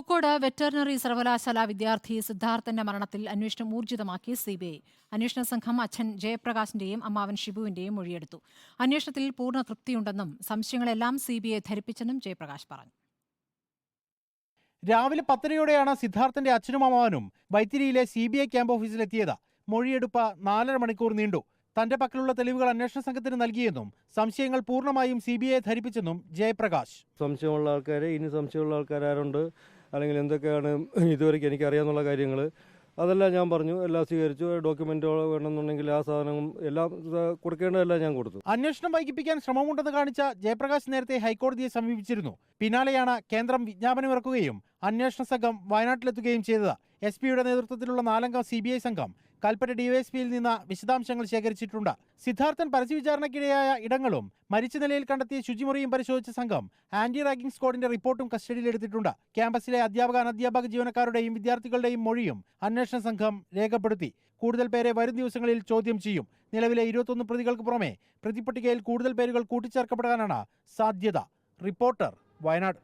Pookode veterinary സർവകലാശാല വിദ്യാർത്ഥി സിദ്ധാർത്ഥന്റെ മരണത്തിൽ അന്വേഷണം ഊർജിതമാക്കി സിബിഐ അന്വേഷണ സംഘം അച്ഛൻ ജയപ്രകാശിന്റെയും അമ്മാവൻ ഷിബുവിന്റെയും മൊഴിയെടുത്തു. അന്വേഷണത്തിൽ പൂർണ തൃപ്തിയുണ്ടെന്നും സംശയങ്ങളെല്ലാം സിബിഐ ധരിപ്പിച്ചെന്നും ജയപ്രകാശ് പറഞ്ഞു. രാവിലെ പത്തരയോടെയാണ് സിദ്ധാർത്ഥന്റെ അച്ഛനും അമ്മാവനും വൈത്തിരിയിലെ സി ബി ഐ ക്യാമ്പ് ഓഫീസിലെത്തിയത്. മൊഴിയെടുപ്പ് നാലര മണിക്കൂർ നീണ്ടു. തന്റെ പക്കലുള്ള തെളിവുകൾ അന്വേഷണ സംഘത്തിന് നൽകിയെന്നും സംശയങ്ങൾ പൂർണമായും സി ബി ഐ ധരിപ്പിച്ചെന്നും ജയപ്രകാശ്. സംശയമുള്ള ആൾക്കാർ ഇനി സംശയമുള്ള ആൾക്കാർ ആരുണ്ട്? അല്ലെങ്കിൽ എന്തൊക്കെയാണ് ഇതുവരെയ്ക്ക് എനിക്ക് അറിയാവുന്ന കാര്യങ്ങൾ അതെല്ലാം ഞാൻ പറഞ്ഞു എല്ലാം സ്വീകരിച്ചു. ഡോക്യുമെന്റ് വേണമെന്നുണ്ടെങ്കിൽ ആ സാധനവും എല്ലാം കൊടുക്കേണ്ടതെല്ലാം ഞാൻ കൊടുത്തു. അന്വേഷണം വൈകിപ്പിക്കാൻ ശ്രമമുണ്ടെന്ന് കാണിച്ച ജയപ്രകാശ് നേരത്തെ ഹൈക്കോടതിയെ സമീപിച്ചിരുന്നു. പിന്നാലെയാണ് കേന്ദ്രം വിജ്ഞാപനമിറക്കുകയും അന്വേഷണ സംഘം വയനാട്ടിലെത്തുകയും ചെയ്തത്. എസ് പിയുടെ നേതൃത്വത്തിലുള്ള നാലംഗ സി ബി ഐ സംഘം കൽപ്പറ്റ ഡിവൈഎസ്പിയിൽ നിന്ന് വിശദാംശങ്ങൾ ശേഖരിച്ചിട്ടുണ്ട്. സിദ്ധാർത്ഥൻ പരസ്യവിചാരണയ്ക്കിടെയായ ഇടങ്ങളും മരിച്ച നിലയിൽ കണ്ടെത്തിയ ശുചിമുറിയും പരിശോധിച്ച സംഘം ആന്റി റാഗിംഗ് സ്ക്വാഡിന്റെ റിപ്പോർട്ടും കസ്റ്റഡിയിലെടുത്തിട്ടുണ്ട് ക്യാമ്പസിലെ അധ്യാപക അനധ്യാപക ജീവനക്കാരുടെയും വിദ്യാർത്ഥികളുടെയും മൊഴിയും അന്വേഷണ സംഘം രേഖപ്പെടുത്തി. കൂടുതൽ പേരെ വരും ദിവസങ്ങളിൽ ചോദ്യം ചെയ്യും. നിലവിലെ ഇരുപത്തൊന്ന് പ്രതികൾക്ക് പുറമെ പ്രതിപട്ടികയിൽ കൂടുതൽ പേരുകൾ കൂട്ടിച്ചേർക്കപ്പെടാനാണ് സാധ്യത. റിപ്പോർട്ടർ വയനാട്.